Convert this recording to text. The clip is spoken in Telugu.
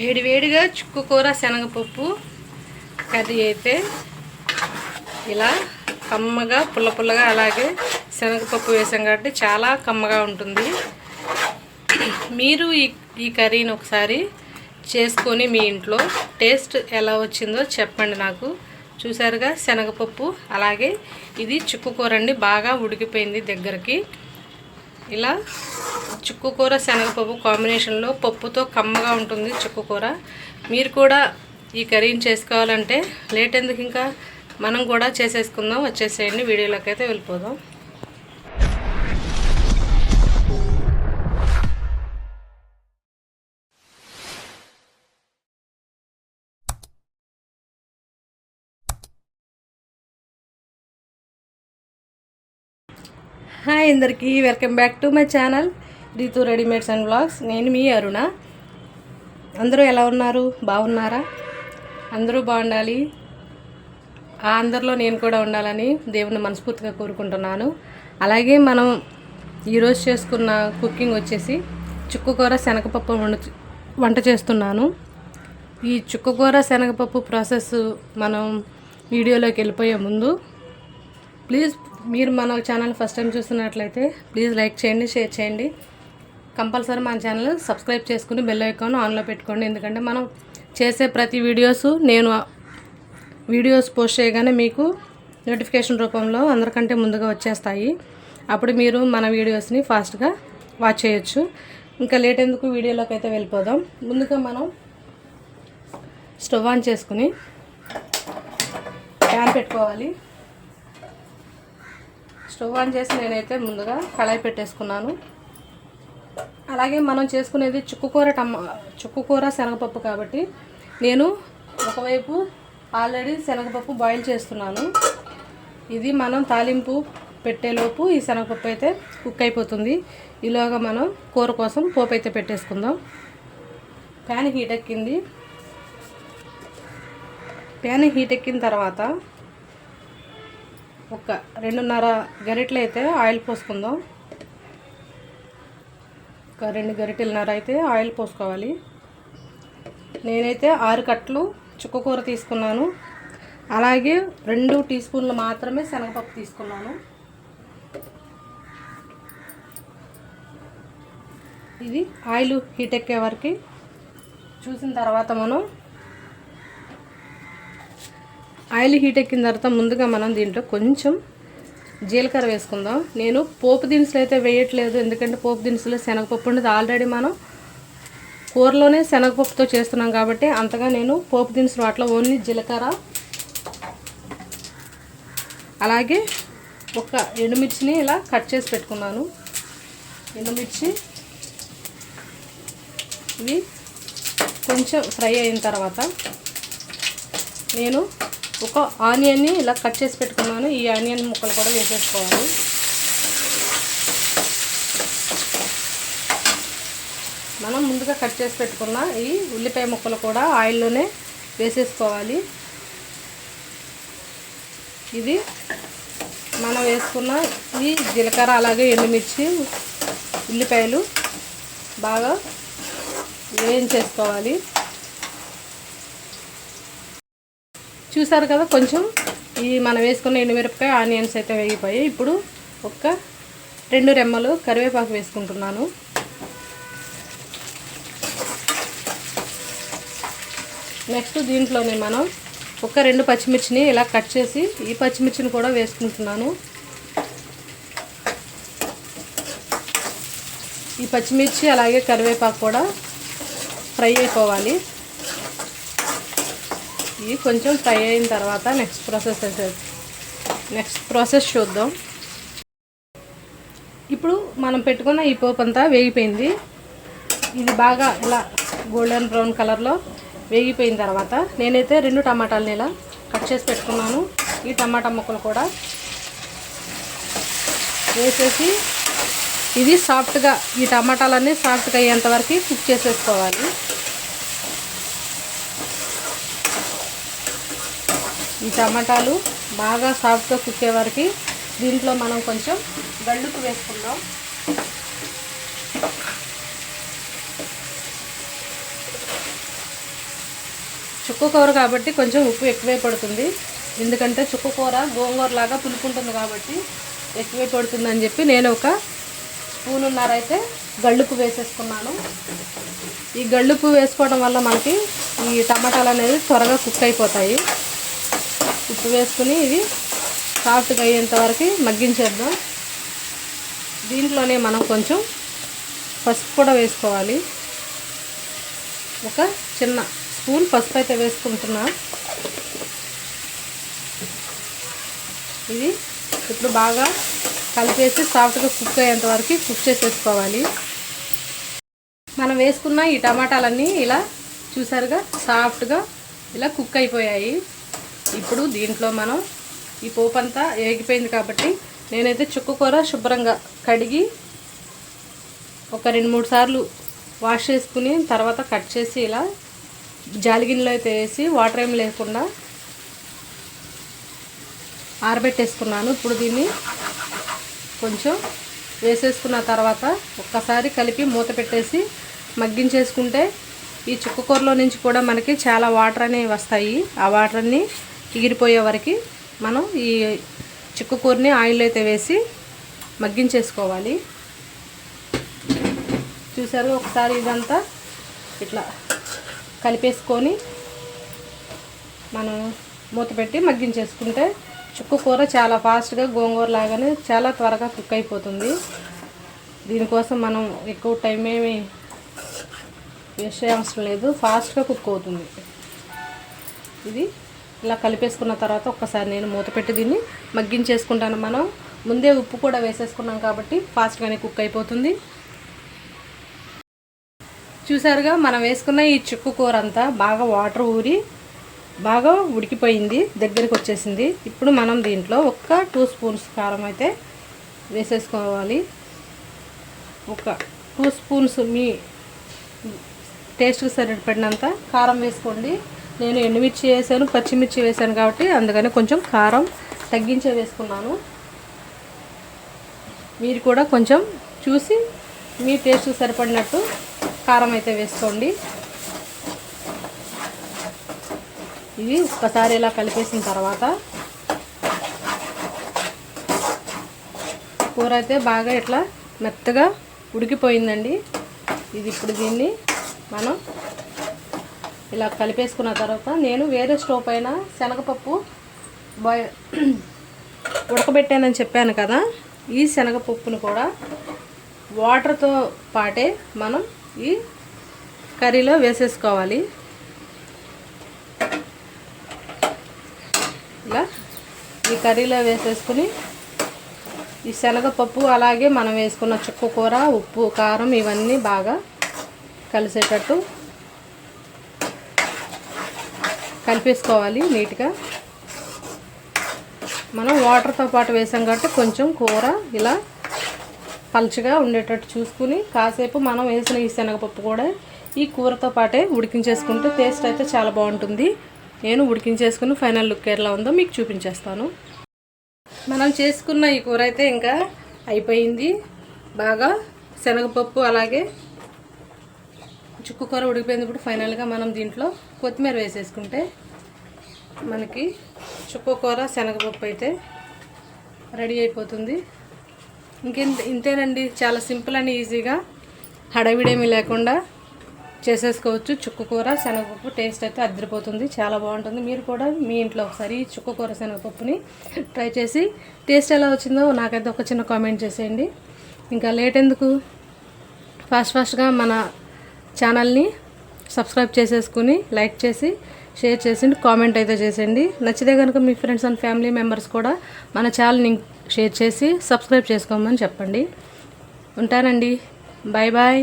వేడి వేడిగా చుక్కు కూర శనగపప్పు కర్రీ అయితే ఇలా కమ్మగా పుల్ల పుల్లగా అలాగే శనగపప్పు వేసాం కాబట్టి చాలా కమ్మగా ఉంటుంది. మీరు ఈ ఈ కర్రీని ఒకసారి చేసుకొని మీ ఇంట్లో టేస్ట్ ఎలా వచ్చిందో చెప్పండి నాకు. చూసారుగా శనగపప్పు అలాగే ఇది చుక్కు కూర అండి బాగా ఉడికిపోయింది దగ్గరికి. ఇలా చుక్కు కూర శనగపప్పు కాంబినేషన్లో పప్పుతో కమ్మగా ఉంటుంది చిక్కుకూర. మీరు కూడా ఈ కర్రీని చేసుకోవాలంటే లేట్ ఎందుకు ఇంకా? మనం కూడా చేసేసుకుందాం వచ్చేసేయండి వీడియోలోకి అయితే వెళ్ళిపోదాం. హాయ్ అందరికీ welcome back to my channel Ritu readymades and blogs నేను మీ అరుణ. అందరూ ఎలా ఉన్నారు? బాగున్నారా? అందరూ బాగుండాలి. ఆ అందరిలో నేను కూడా ఉండాలని దేవుని మనస్ఫూర్తిగా కోరుకుంటున్నాను. అలాగే మనం ఈరోజు చేసుకున్న కుకింగ్ వచ్చేసి చుక్కకూర శనగపప్పు వండు వంట చేస్తున్నాను. ఈ చుక్కకూర శనగపప్పు ప్రాసెస్ మనం వీడియోలోకి వెళ్ళిపోయే ముందు ప్లీజ్ మీరు మన ఛానల్ ఫస్ట్ టైం చూస్తున్నట్లయితే ప్లీజ్ లైక్ చేయండి షేర్ చేయండి. కంపల్సరీ మన ఛానల్ సబ్స్క్రైబ్ చేసుకుని బెల్ ఐకాన్ ఆన్లో పెట్టుకోండి. ఎందుకంటే మనం చేసే ప్రతి వీడియోస్ నేను వీడియోస్ పోస్ట్ చేయగానే మీకు నోటిఫికేషన్ రూపంలో అందరికంటే ముందుగా వచ్చేస్తాయి. అప్పుడు మీరు మన వీడియోస్ని ఫాస్ట్గా వాచ్ చేయొచ్చు. ఇంకా లేట్ ఎందుకు వీడియోలోకి అయితే వెళ్ళిపోదాం. ముందుగా మనం స్టవ్ ఆన్ చేసుకుని ప్యాన్ పెట్టుకోవాలి. స్టవ్ ఆన్ చేసి నేనైతే ముందుగా కళాయి పెట్టేసుకున్నాను. అలాగే మనం చేసుకునేది చుక్కుకూర టమా చుక్కుకూర శనగపప్పు కాబట్టి నేను ఒకవైపు ఆల్రెడీ శనగపప్పు బాయిల్ చేస్తున్నాను. ఇది మనం తాలింపు పెట్టేలోపు ఈ శనగపప్పు అయితే కుక్ అయిపోతుంది. ఇలాగా మనం కూర కోసం పోపు అయితే పెట్టేసుకుందాం. ప్యాన్ హీట్ ఎక్కింది. ప్యాన్ హీట్ ఎక్కిన తర్వాత ఒక రెండున్నర గరిటెలు అయితే ఆయిల్ పోసుకుందాం. ఒక రెండు గరిటెలన్నర అయితే ఆయిల్ పోసుకోవాలి. నేనైతే ఆరు కట్టలు చుక్కకూర తీసుకున్నాను. అలాగే రెండు టీ స్పూన్లు మాత్రమే శనగపప్పు తీసుకున్నాను. ఇది ఆయిల్ హీట్ ఎక్కే వరకు చూసిన తర్వాత మనం ఆయిల్ హీట్ ఎక్కిన తర్వాత ముందుగా మనం దీంట్లో కొంచెం జీలకర్ర వేసుకుందాం. నేను పోపు దినుసులు అయితే వేయట్లేదు ఎందుకంటే పోపు దినుసులు శనగపప్పు ఉండదు. ఆల్రెడీ మనం కూరలోనే శనగపప్పుతో చేస్తున్నాం కాబట్టి అంతగా నేను పోపు దినుసులు వాటిలో ఓన్లీ జీలకర్ర అలాగే ఒక ఎండుమిర్చిని ఇలా కట్ చేసి పెట్టుకున్నాను. ఎండుమిర్చి ఇవి కొంచెం ఫ్రై అయిన తర్వాత నేను ఒక ఆనియన్ని ఇలా కట్ చేసి పెట్టుకున్నాను. ఈ ఆనియన్ ముక్కలు కూడా వేసేసుకోవాలి. మనం ముందుగా కట్ చేసి పెట్టుకున్న ఈ ఉల్లిపాయ ముక్కలు కూడా ఆయిల్లోనే వేసేసుకోవాలి. ఇది మనం వేసుకున్న ఈ జీలకర్ర అలాగే ఎండుమిర్చి ఉల్లిపాయలు బాగా వేయించేసుకోవాలి. చూసారు కదా కొంచెం? ఈ మనం వేసుకున్న ఎండుమిరపకాయ ఆనియన్స్ అయితే వేగిపోయాయి. ఇప్పుడు ఒక రెండు రెమ్మలు కరివేపాకు వేసుకుంటున్నాను. నెక్స్ట్ దీంట్లోనే మనం ఒక రెండు పచ్చిమిర్చిని ఇలా కట్ చేసి ఈ పచ్చిమిర్చిని కూడా వేసుకుంటున్నాను. ఈ పచ్చిమిర్చి అలాగే కరివేపాకు కూడా ఫ్రై అయిపోవాలి. ఇది కొంచెం ఫ్రై అయిన తర్వాత నెక్స్ట్ ప్రాసెస్ నెక్స్ట్ ప్రాసెస్ చూద్దాం. ఇప్పుడు మనం పెట్టుకున్న ఈ పోపు అంతా వేగిపోయింది. ఇది బాగా ఇలా గోల్డెన్ బ్రౌన్ కలర్లో వేగిపోయిన తర్వాత నేనైతే రెండు టమాటాలని ఇలా కట్ చేసి పెట్టుకున్నాను. ఈ టమాటా ముక్కలు కూడా వేసేసి ఇది సాఫ్ట్గా ఈ టమాటాలన్నీ సాఫ్ట్గా అయ్యేంత వరకు కుక్ చేసేసుకోవాలి. ఈ టమాటాలు బాగా సాఫ్ట్గా కుక్కే వరకు దీంట్లో మనం కొంచెం గళ్ళుకు వేసుకుందాం. చుక్క కూర కాబట్టి కొంచెం ఉప్పు ఎక్కువే పడుతుంది. ఎందుకంటే చుక్క కూర గోంగూర లాగా పులుకుంటుంది కాబట్టి ఎక్కువే పడుతుందని చెప్పి నేను ఒక స్పూనున్నర అయితే గళ్ళుపు వేసేసుకున్నాను. ఈ గళ్ళుపు వేసుకోవడం వల్ల మనకి ఈ టమాటాలు అనేది త్వరగా కుక్ అయిపోతాయి. ఉప్పు వేసుకుని ఇది సాఫ్ట్గా అయ్యేంత వరకు మగ్గించేద్దాం. దీంట్లోనే మనం కొంచెం పసుపు కూడా వేసుకోవాలి. ఒక చిన్న స్పూన్ పసుపు అయితే వేసుకుంటున్నా. ఇది ఇప్పుడు బాగా కలిపేసి సాఫ్ట్గా కుక్ అయ్యేంత వరకు కుక్ చేసేసుకోవాలి. మనం వేసుకున్న ఈ టమాటాలన్నీ ఇలా చూసారుగా సాఫ్ట్గా ఇలా కుక్ అయిపోయాయి. ఇప్పుడు దీంట్లో మనం ఈ పోపు అంతా ఏగిపోయింది కాబట్టి నేనైతే చుక్కకూర శుభ్రంగా కడిగి ఒక రెండు మూడు సార్లు వాష్ చేసుకుని తర్వాత కట్ చేసి ఇలా జాలిగిన్నెలో అయితే వేసి వాటర్ ఏం లేకుండా ఆరబెట్టేసుకున్నాను. ఇప్పుడు దీన్ని కొంచెం వేసేసుకున్న తర్వాత ఒక్కసారి కలిపి మూత పెట్టేసి మగ్గించేసుకుంటే ఈ చుక్కకూరలో నుంచి కూడా మనకి చాలా వాటర్ అనేవి వస్తాయి. ఆ వాటర్ని ఎగిరిపోయే వరకు మనం ఈ చిక్కుకూరని ఆయిల్ అయితే వేసి మగ్గించేసుకోవాలి. చూసారు ఒకసారి ఇదంతా ఇట్లా కలిపేసుకొని మనం మూత పెట్టి మగ్గించేసుకుంటే చుక్కు కూర చాలా ఫాస్ట్గా గోంగూర లాగానే చాలా త్వరగా కుక్ అయిపోతుంది. దీనికోసం మనం ఎక్కువ టైం ఏమి వేస్ట్ అవసరం లేదు. ఫాస్ట్గా కుక్ అవుతుంది. ఇది ఇలా కలిపేసుకున్న తర్వాత ఒక్కసారి నేను మూత పెట్టి దీన్ని మగ్గించేసుకుంటాను. మనం ముందే ఉప్పు కూడా వేసేసుకున్నాం కాబట్టి ఫాస్ట్గానే కుక్ అయిపోతుంది. చూసారుగా మనం వేసుకున్న ఈ చుక్కు కూర అంతా బాగా వాటర్ ఊరి బాగా ఉడికిపోయింది దగ్గరికి వచ్చేసింది. ఇప్పుడు మనం దీంట్లో ఒక్క టూ స్పూన్స్ కారం అయితే వేసేసుకోవాలి. ఒక టూ స్పూన్స్ మీ టేస్ట్కి సరిపడినంత కారం వేసుకోండి. నేను ఎండుమిర్చి వేసాను పచ్చిమిర్చి వేసాను కాబట్టి అందుకని కొంచెం కారం తగ్గించే వేసుకున్నాను. మీరు కూడా కొంచెం చూసి మీ టేస్ట్ సరిపడినట్టు కారం అయితే వేసుకోండి. ఇవి ఒక్కసారి ఇలా కలిపేసిన తర్వాత కూర అయితే బాగా ఇట్లా మెత్తగా ఉడికిపోయిందండి. ఇది ఇప్పుడు దీన్ని మనం ఇలా కలిపేసుకున్న తర్వాత నేను వేరే స్టవ్ పైన శనగపప్పు బాయ్ ఉడకబెట్టానని చెప్పాను కదా ఈ శనగపప్పును కూడా వాటర్తో పాటే మనం ఈ కర్రీలో వేసేసుకోవాలి. ఇలా ఈ కర్రీలో వేసేసుకుని ఈ శనగపప్పు అలాగే మనం వేసుకున్న చుక్క కూర ఉప్పు కారం ఇవన్నీ బాగా కలిసేటట్టు కలిపేసుకోవాలి నీట్గా. మనం వాటర్తో పాటు వేసాం కాబట్టి కొంచెం కూర ఇలా పలుచగా ఉండేటట్టు చూసుకుని కాసేపు మనం వేసిన ఈ శనగపప్పు కూడా ఈ కూరతో పాటే ఉడికించేసుకుంటే టేస్ట్ అయితే చాలా బాగుంటుంది. నేను ఉడికించేసుకుని ఫైనల్ లుక్ ఎలా ఉందో మీకు చూపించేస్తాను. మనం చేసుకున్న ఈ కూర అయితే ఇంకా అయిపోయింది. బాగా శనగపప్పు అలాగే చుక్కు కూర ఉడికిపోయింది ఇప్పుడు ఫైనల్గా మనం దీంట్లో కొత్తిమీర వేసేసుకుంటే మనకి చుక్కు కూర శనగపప్పు అయితే రెడీ అయిపోతుంది. ఇంకెంత ఇంతేనండి. చాలా సింపుల్ అండ్ ఈజీగా హడవిడేమీ లేకుండా చేసేసుకోవచ్చు. చుక్క కూర శనగపప్పు టేస్ట్ అయితే అదిరిపోతుంది చాలా బాగుంటుంది. మీరు కూడా మీ ఇంట్లో ఒకసారి చుక్క కూర శనగపప్పుని ట్రై చేసి టేస్ట్ ఎలా వచ్చిందో నాకైతే ఒక చిన్న కామెంట్ చేసేయండి. ఇంకా లేట్ ఎందుకు? ఫాస్ట్ ఫాస్ట్గా మన ఛానల్ని సబ్స్క్రైబ్ చేసేసుకుని లైక్ చేసి షేర్ చేసి కామెంట్ అయితే చేసేయండి. నచ్చితే కనుక మీ ఫ్రెండ్స్ అండ్ ఫ్యామిలీ మెంబర్స్ కూడా మన ఛానల్ని షేర్ చేసి సబ్స్క్రైబ్ చేసుకోమని చెప్పండి. ఉంటానండి. Bye bye.